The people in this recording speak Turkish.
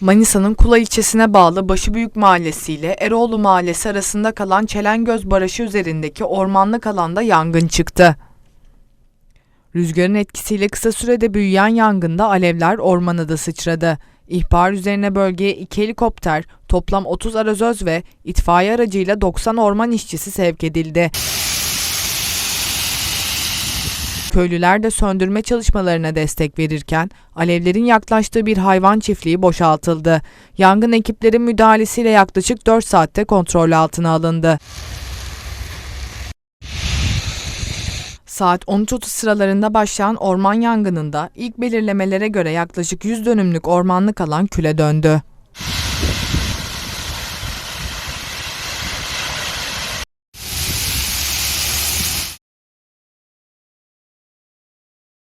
Manisa'nın Kula ilçesine bağlı Başıbüyük Mahallesi ile Eroğlu Mahallesi arasında kalan Çelengöz Barajı üzerindeki ormanlık alanda yangın çıktı. Rüzgarın etkisiyle kısa sürede büyüyen yangında alevler ormana da sıçradı. İhbar üzerine bölgeye iki helikopter, toplam 30 arazöz ve itfaiye aracıyla 90 orman işçisi sevk edildi. Köylüler de söndürme çalışmalarına destek verirken alevlerin yaklaştığı bir hayvan çiftliği boşaltıldı. Yangın ekiplerin müdahalesiyle yaklaşık 4 saatte kontrol altına alındı. Saat 13.30 sıralarında başlayan orman yangınında ilk belirlemelere göre yaklaşık 100 dönümlük ormanlık alan küle döndü.